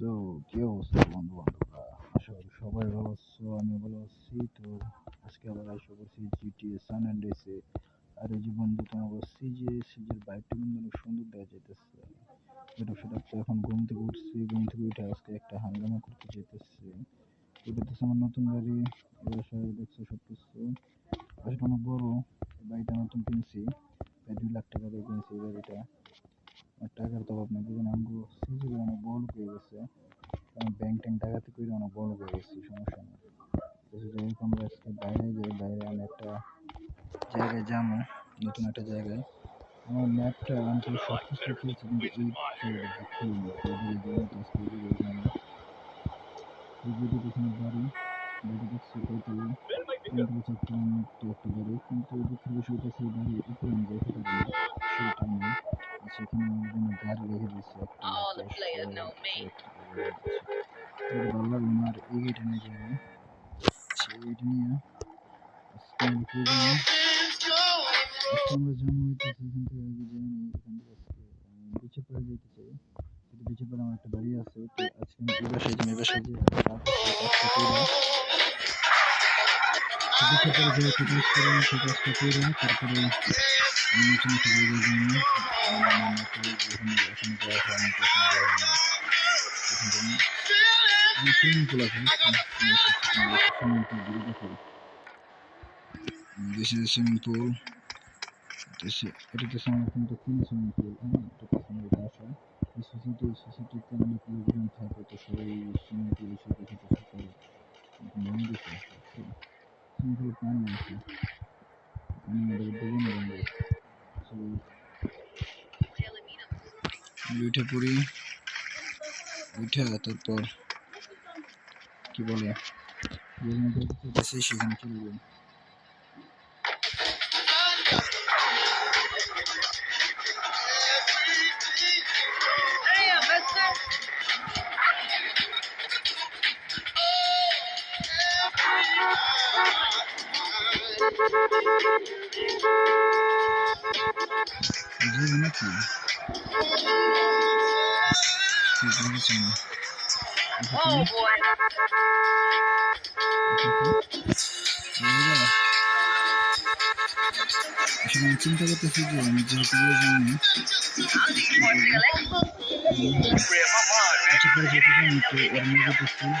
So কি অবস্থা বন্ধু বান্ধবরা আশা করি সবাই ভালো আছো আমি ভালো আছি। তো আজকে আবার আশা করছি জিটিএ সান অ্যান্ড্রেসে আর এই যে বন্ধু তোমার সিজে সিজের বাইকটা কিন্তু অনেক সুন্দর দেখা যেতেছে এটা সেটা তো এখন ঘুম থেকে উঠছি ঘুম থেকে উঠে আজকে একটা হাঙ্গামা করতে যেতেছে এটা তো আমার নতুন গাড়ি এবার সবাই দেখছ সব কিছু আসলে অনেক বড় এই বাড়িটা নতুন কিনছি প্রায় দুই লাখ টাকা দিয়ে কিনছি এই গাড়িটা আর টাকার তো অভাব নেই বুঝলেন আমগো সিজি অনেক বড় লোক হয়ে গেছে কারণ ব্যাংক ট্যাঙ্ক ডাকাতি করে অনেক বড় লোক হয়ে গেছি সমস্যা নেই তো যাই হোক আমরা আজকে বাইরে যাই বাইরে আমি একটা জায়গায় যাব নতুন একটা জায়গায় আমার ম্যাপটা আমি সব কিছু কিন্তু তো যেটা দেখুন বাড়ি দেখছি থেকে একটা বাড়ি কিন্তু দিক থেকে এই বাড়ির উপরে আমি যাই সেটা সেটা নেই সেখানে আমার জন্য গাড়ি রেখে দিচ্ছে একটা All the players know me. ভালো লাগল না আর এই গাড়িটা নিয়ে যাব সেই গাড়িটা নিয়ে আমরা যাব হইতেছে এখান থেকে আগে যাই না এখান থেকে আজকে আমি বিচে পড়ে যেতে চাই কিন্তু বিচে পড়ে আমার একটা বাড়ি আছে তো আজকে আমি এই বাসায় যাই এই বাসায় যে কাজটা করে বিচে পড়ে যে একটা কাজ করে সেই কাজটা করে তারপরে আমি নতুন একটা আমি না আমি সুইমিং পুল আছে সুইমিং পুল দেশে সুইমিং পুল সুইমিং পুল হ্যাঁ এটা তো আমার বাসা এই সোসাইটি সোসাইটিতে অনেক লোকজন থাকে তো সবাই পুল এসে দেখে কিছু করে। উঠে পড়ি। উঠে তারপর কি বলে? সেখানে চলে যাই। Beleza. Oh, boy. Aqui não pega eu não. Eu aqui eu não vou que.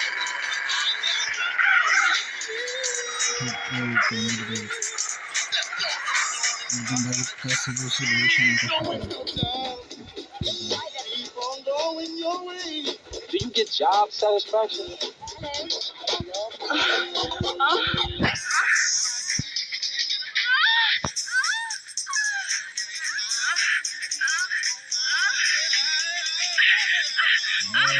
Não vai ficar se você Do you get job satisfaction?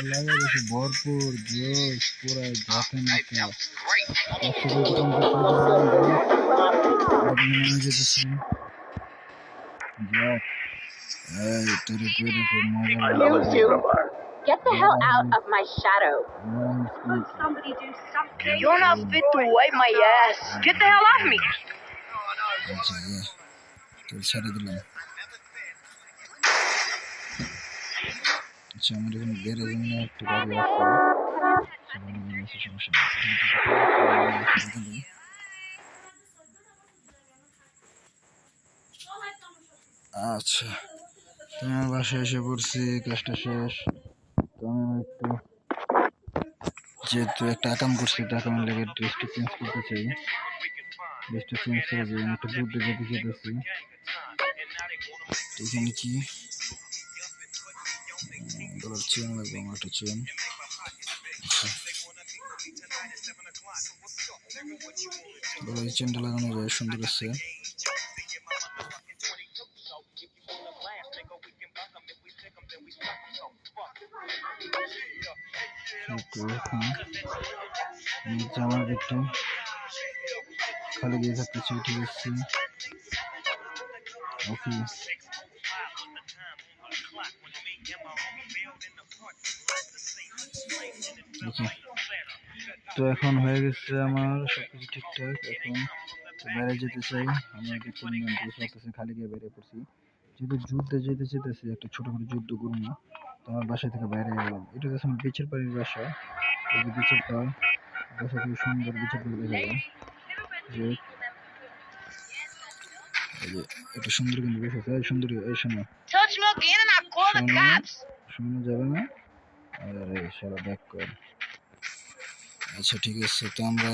Larga de bordo, por Dios, pura gata en la লাগা গেছে ভরপুর জোশ পুরা ঝাঁকে নাকে Great. যেতেছে যাক এই তোর পেরে খুব মজা You two, get the hell out Mm. of my shadow. Somebody do something. You're not fit to wipe my ass. Get the hell off me. আচ্ছা যা তোর ছেড়ে দিলাম আচ্ছা আমার এখানে গ্যারেজ এমনি একটা গাড়ি আছে আচ্ছা তো আমার বাসায় এসে পড়ছি, কাজটা শেষ। তো আমি একটু যেহেতু একটা আকাম করছি এটা আকামের লেগে ড্রেসটা চেঞ্জ করতে চাই। ড্রেসটা চেঞ্জ করে যাই একটু বুদ্ধি যেতে যেতেছি তো এখানে কি? চেন লাগবে আমার একটা চেন গলার এই চেনটা লাগানো যায় সুন্দর আছে। জামার একটু খালি দিয়ে থাকতেছি উঠে গেছি ওকে ওকে তো এখন হয়ে গেছে আমার সবকিছু ঠিকঠাক এখন বাইরে যেতে চাই। আমি আগে তিন মিনিট করতেছি খালি গিয়ে বেরিয়ে পড়ছি। যেহেতু যুদ্ধে যেতে যেতেছি একটা ছোট করে যুদ্ধ করব তো আমার বাসা থেকে বাইরে গেলাম। এটা হচ্ছে আমার বিচের বাড়ির বাসা। এই যে বিচের পাড় বাসা খুবই সুন্দর বিচের পাড় দেখা যায়। যে এটা সুন্দর কিন্তু এই সুন্দর এই শোনো। শোনো যাবে না? আরে সারা ব্যাক কর। আচ্ছা ঠিক আছে। তো আমরা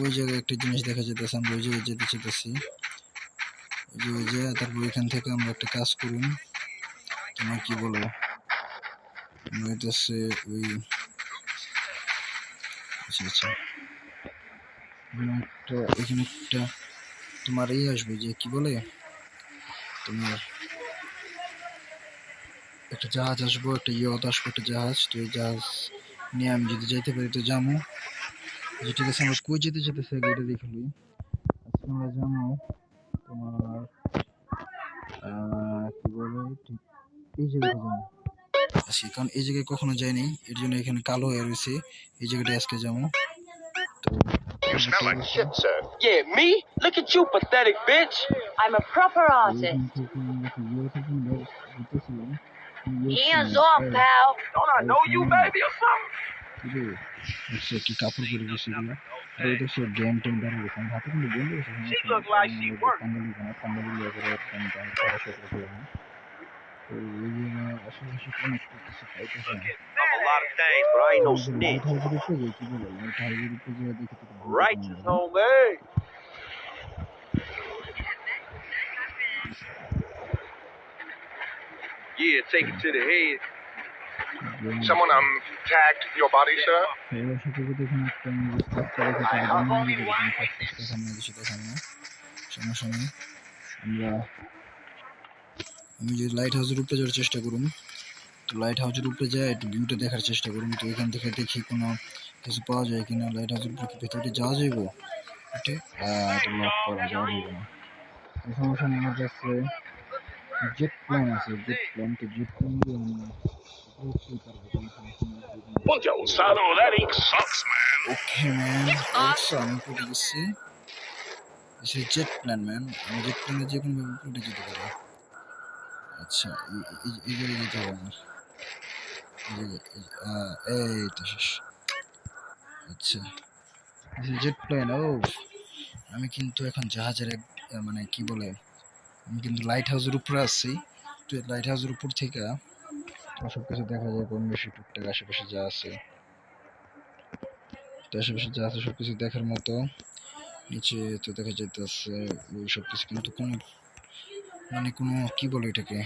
ওই জায়গায় একটা জিনিস দেখা যেতেছে আমরা ওই জায়গায় যেতে চেতেছি ওই জায়গায়, তারপর ওইখান থেকে আমরা একটা কাজ করুন তোমার কি বলো? আমরা হইতেছে ওই আচ্ছা আচ্ছা। একটা এখানে একটা তোমার এই আসবে যে কি বলে? তোমার একটা জাহাজ আসব, একটা ইয়ত আসব, একটা জাহাজ। তো এই জাহাজ নিয়ে আমি যদি যাইতে পারি তো যাব যে ঠিক আছে আমরা কই যেতে যেতেছে এটা দেখে লই আজকে আমরা যাব তোমার আহ, কি বলে ঠিক এই জায়গাটা যাব আজকে কারণ এই জায়গায় কখনো যাইনি এর জন্য এখানে কালো হয়ে রয়েছে এই জায়গাটা আজকে যাব তো You smell like shit, sir. Yeah, me? Look at you, pathetic bitch. I'm a proper artist. Hands off, pal. Don't I know you, baby, or something? Dude, it's like you got to do this video. They just a game team that we can happen to game. She looked like she worked. I'm a lot of things, but I ain't no snitch. Righteous, homie. Yeah, take it to the head. Someone um tagged your body, sir. আমি যদি light হাউসের উপরে যাওয়ার চেষ্টা করুন তো light হাউসের উপরে যায় একটু ভিউটা দেখার চেষ্টা করুন তো এখান থেকে দেখি কোনো কিছু পাওয়া যায় কিনা লাইট হাউসের উপরে ভেতরে যাওয়া যাইব এটা লক করা যাওয়া যাবে না সমস্যা নেই আমার কাছে জেট প্ল্যান আছে জেট প্ল্যান তো জেট প্ল্যান দিয়ে আমি উপরে উঠতেই পারব কোনো সমস্যা নেই that ink sucks, man. Okay man আচ্ছা আমি পড়ে গেছি সে জেট প্ল্যান ম্যান আমি জেট প্ল্যানে যে কোনো ভাবে উঠে যেতে পারি আচ্ছা এই- জায়গায় যেতে হবে আমার এই তো শেষ আচ্ছা জেট প্ল্যান ও আমি কিন্তু এখন জাহাজের মানে কি বলে আমি কিন্তু লাইট হাউসের উপরে আছি। তো লাইট হাউসের উপর থেকে সব কিছু দেখা যায় কম বেশি টুকটাক আশেপাশে যা আছে। তো আশেপাশে যা আছে সব কিছু দেখার মতো। নিচে তো দেখা যাইতেছে ওই সব কিছু কিন্তু কোনো মানে কোনো, কি বলে এটাকে?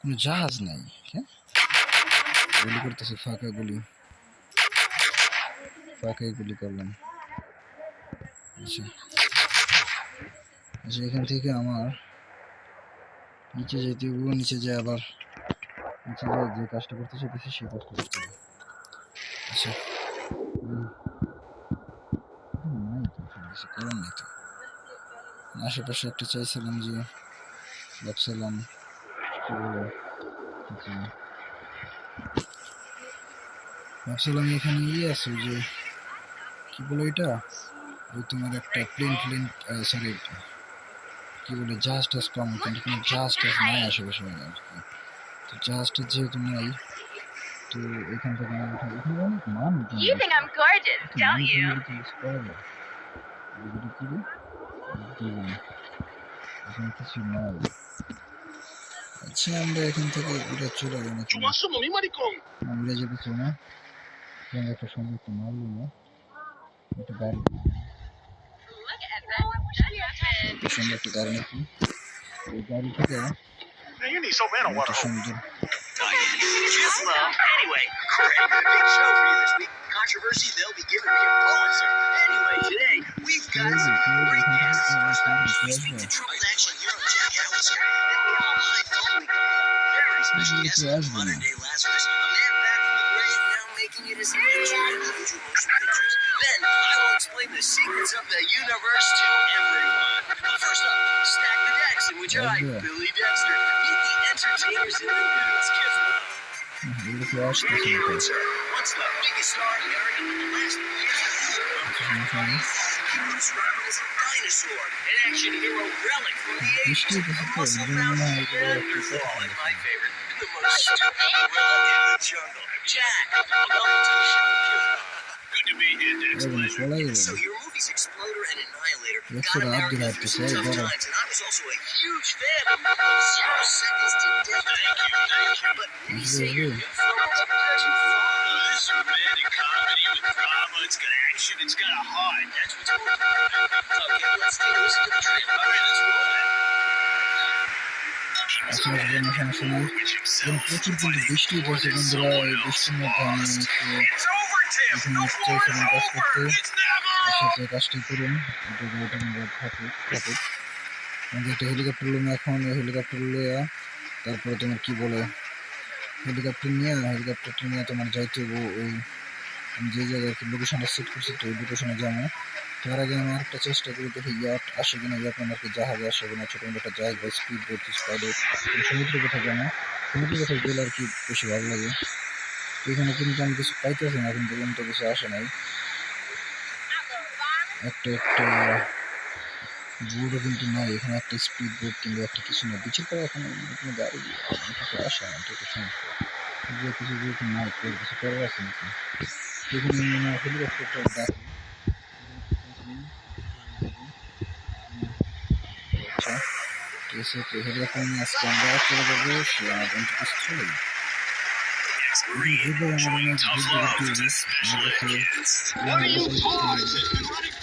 কোনো জাহাজ নাই হ্যাঁ? গুলি করতেছে, ফাঁকা গুলি। ফাঁকাই গুলি করলাম। আচ্ছা। আচ্ছা এখান থেকে আমার নিচে যেতে হবে নিচে যায় আবার নিচে যায় যে কাজটা করতে চাইতেছি সেই কাজটা করতে আচ্ছা। আশেপাশে একটা চাইছিলাম যে, ভাবছিলাম ভাবছিলাম এখানে ইয়ে আছে যে, কি বলো এটা ওই তোমার একটা প্লেন প্লেন সরি কী বলে জাস্টিস কম কিন্তু কোনো জাস্টিস নাই আশেপাশে আর কি। তো জাস্টিস যেহেতু নাই তো এখান থেকে আমি উঠে এখানে অনেক মান You কিছু নাই। আচ্ছা আমরা এখান থেকে উড়ে চলে গেলাম আমরা যাব না একটা সময় তো মারলো না? এটা বাড়ি সুন্দর একটা গাড়ি নিয়েছি এই Anyway, to watch the campaign. What's the biggest star in the 80s. This. I don't my the most in the jungle. Jack, welcome to the show. Good to be here, Dex. So your movie's exploding later. That's got what I'm gonna have to say. Tough better. times, and I was also a huge fan of Zero Seconds to Death. Thank you, thank you. But when you say your new film is too far, this romantic comedy with drama, it's got action, it's got a heart. That's what's important. Okay, let's take a listen to the trailer. All right, let's roll that. Achso, wir werden wahrscheinlich schon mal. Wenn Putin von der Wichte, dass er unsere Bestimmung kann, ist, äh, ist nicht so von dem Aspekt. সাথে কাজটি করুন থাকুক থাকুক একটা helicopter loan এখন helicopter লইয়া তারপরে তোমার কি বলে হেলিকপ্টার নিয়ে হেলিকপ্টারটা নিয়ে তোমার যাইতে ওই আমি যে জায়গায় লোকেশনটা সেট করছি তো ওই লোকেশনে যাব। তার আগে আমি একটা চেষ্টা করি দেখি ইয়াট আসে কিনা ইয়াট মানে কি জাহাজে আসে কিনা, ছোটো মোটো একটা জায়গা স্পিড বোট স্পাইডে সমুদ্র কোথাও যাব সমুদ্র কোথাও গেলে আর কি বেশি ভালো লাগে। এখানে কিন্তু আমি কিছু পাইতেছি না কিন্তু পর্যন্ত কিছু আসে নাই। একটা একটা বোর্ডও কিন্তু নাই এখানে একটা স্পিড বোর্ড কিংবা একটা কিছু না বিচের পরে এখন কোনো গাড়ি কিছু আসে না এটা একটা সমস্যা যে কিছু যেহেতু নাই তো কিছু করার আছে নাকি এখানে মনে হয় হেলিকপ্টারটা ডাকি আচ্ছা ঠিক আছে তো হেলিকপ্টার নিয়ে আজকে আমরা চলে যাবো সে আমার স্থলে ঘুরবো আমার অনেক ঘুরবো ঘুরতে আমার কাছে What are you pawns?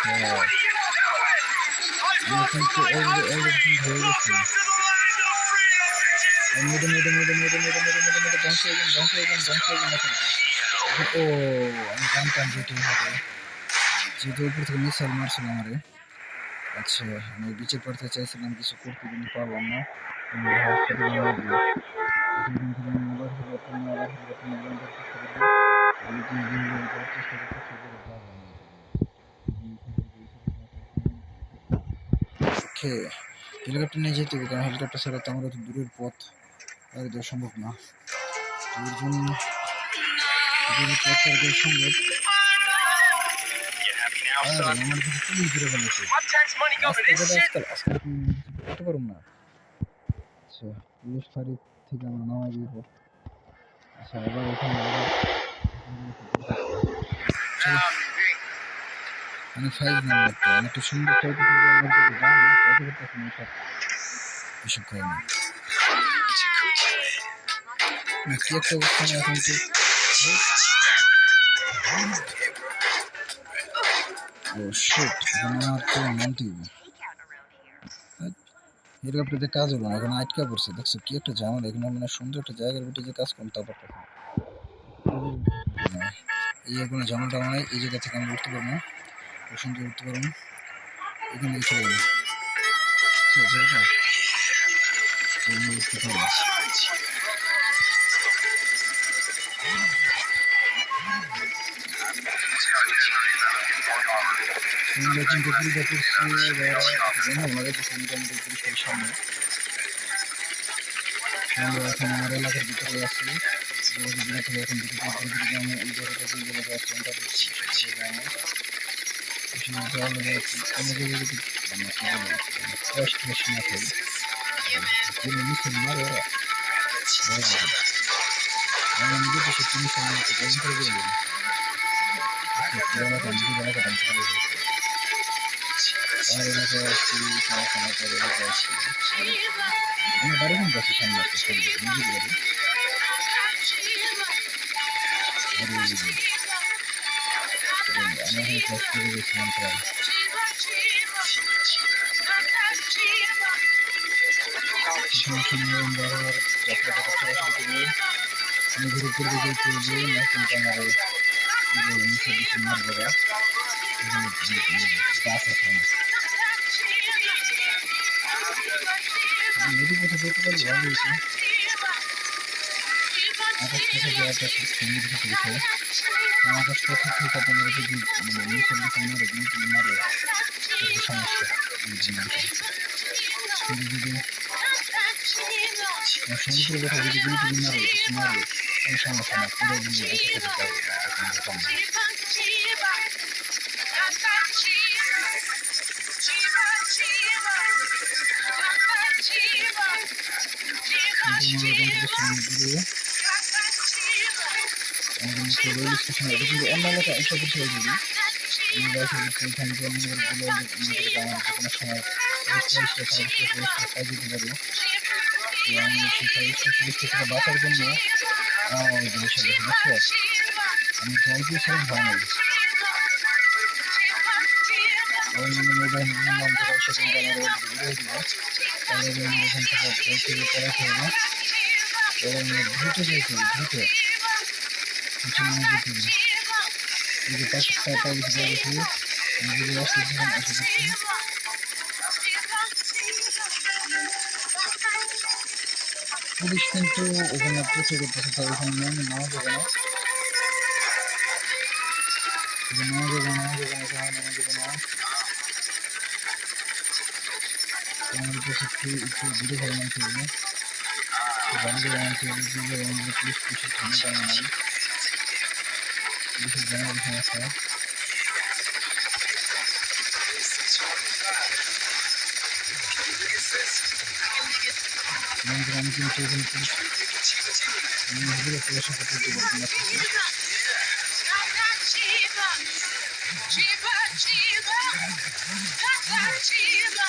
Yeah. Listen to every everything they listen. And middle, middle, middle, middle, middle, middle, middle, middle. Don't say again, don't say again, don't say again. Oh, আমি জানতাম যে তুমি হবে যেহেতু উপর থেকে মিসাইল মারছিল আমারে আচ্ছা আমি বিচের পাড়তে চাইছিলাম কিছু করতে কিন্তু পারলাম না আমি চেষ্টা করতে পক্ষে হেলিকপ্টার নিয়ে যেতে হবে, কারণ হেলিকপ্টার ছাড়া তো আমরা তো দূরের পথ আর দেওয়া সম্ভব না। এর জন্য দূরের পথ আর দেওয়া সম্ভব। করতে না। আচ্ছা থেকে আচ্ছা এবার মানে ফাইজ মানে সুন্দর করে না। মানে কি একটা অবস্থানে এখন তো ও শিট আমার তো মন দিব কাজ হলো না এখন আটকা পড়ছে। দেখছ কি একটা জামা এখানে মানে সুন্দর একটা জায়গার ভিতরে যে কাজ করতে পারব এই কোনো জামাটা মানে এই জায়গা থেকে আমি উঠতে পারব না। এখান থেকে উঠতে পারেন এখান থেকে আমরা এখন আমার এলাকার ভিতরে আছি যোগাযোগ এখন ভিতরে এই জায়গাটা যোগাযোগ করছি সেই গ্রামে şimdi canlı bir kameraya girdik. Boş girişim yapalım. Bunun Müslümanlar var. Evet. Onun bir de şekli Müslümanlar var. Ben de görüyorum. Kur'an'a da bir bana da ben çıkarıyorum. Ağrına karşı, sana sana karşı. Ama bari mi başı sen yaptın? Sen de. Müzik verin. Hadi öyle gidelim. একটা ছেলে নিজের বাড়ি আর ওই যে, এবং আমি এখানে class করে গেছিলাম প্রায় আমরা আবার যাত্রা কথা করা আমি ঘুরে ঘুরে যেতে যে না কিন্তু আমার ওই কি বলে দিকে গাছ আছে নদী পথে যেতে পারলে ভালো হয়েছে আকাশ থেকে যাওয়াটা খুব সুন্দর কিছু বিষয় কারণ আকাশ পথে থেকে তোমার যদি মানে নিচের দিকে মারে নিচে মারে এটা সমস্যা এই জিনিসটা কিন্তু যদি আর সমুদ্রে দেখা যদি গুলি টুলি মারে কিছু মারে কোনো সমস্যা না পুরো কিন্তু দেখে যেতে পারবে তখন এরকম না কিন্তু মনোরঞ্জন থেকে সমুদ্রে আমাদের মুখ্য রেল স্টেশন এটা কিন্তু অন্য এলাকা একটা বিষয় যদি আমরা এখানে যে বলে আমাদের আমার যে কোনো সময় পরিষ্কার কাজ দিতে পারব তো আমি সেই পরিষ্কার পরিষ্কার থেকে বাঁচার জন্য জিনিসটা দেখে বুঝছ আমি জল দিয়েছিলাম ভয় নেই নাম থেকে কিন্তু আমার ভিডিও দিল তাহলে আমি এখান থেকে থেকে পড়াতে হবে আমি দ্রুত যেতে দ্রুত কিছু মনে যেতে হবে এই যে পাশে পাটা কিছু জায়গা ছিল যদি রাস্তা ছিলাম এসে দেখছি পুলিশ কিন্তু ওখানে প্রচুর করতেছে তো ওখানে নামে নেওয়া যাবে না এখানে নেওয়া যাবে না নেওয়া যাবে না এখানে নেওয়া যাবে না তো আমাদের কাছে একটু একটু দূরে ভালো মানতে হবে বাইরে মানতে হবে যে আমাদের পুলিশ পুলিশের ঠান্ডা নাই do Rio Grande do Sul. Não grande não tem muito. Não vira pela chapa do tubo. Ativa, ativa, ativa,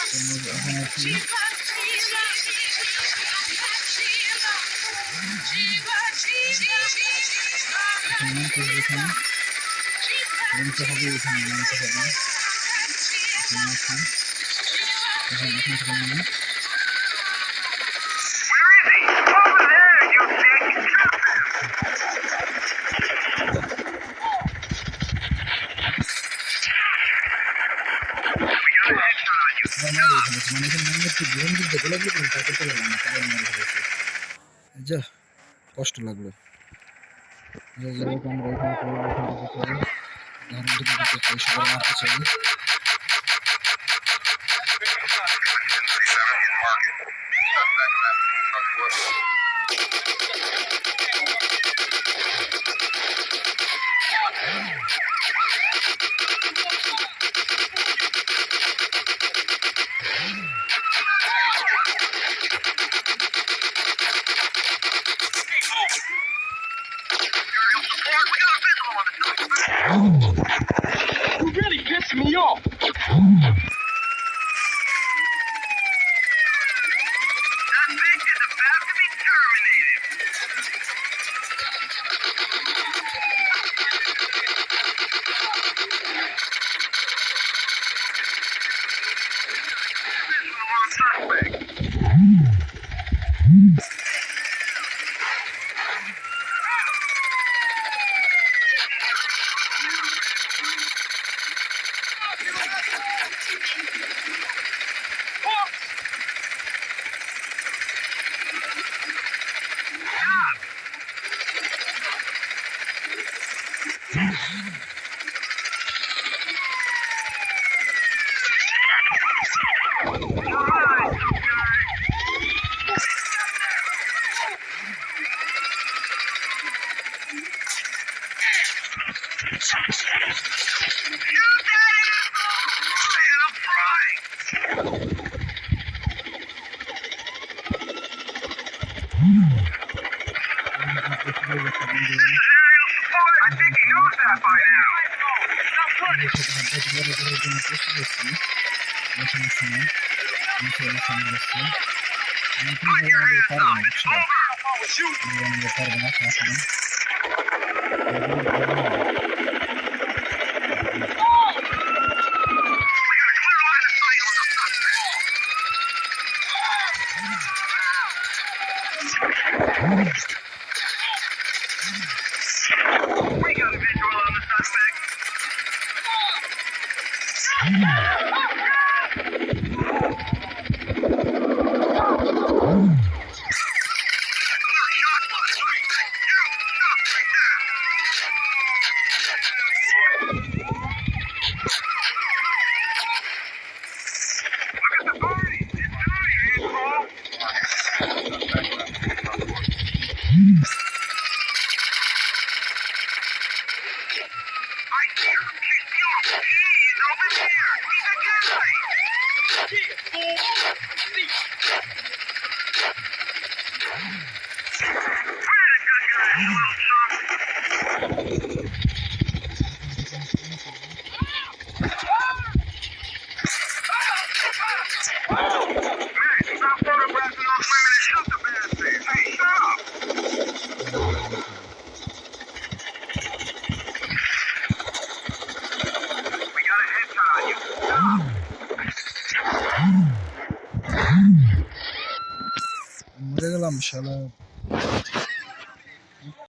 ativa. নামতে হবে এখানে। নামতে হবে এখানে নামতে হবে। এখানে আছি এখন এখান। থেকে নামে যা কষ্ট লাগল। আমরা এখানে করে এখান থেকে করে ধারণ থেকে দিতে চাই hemen. Bir şöyle sanırısı. Mümkün olanı yeter bana. Bir şey yok. Olanı yeter bana. Şahsana. Oh! Hey, over here! He's a guy! Three, four, three. Shalom.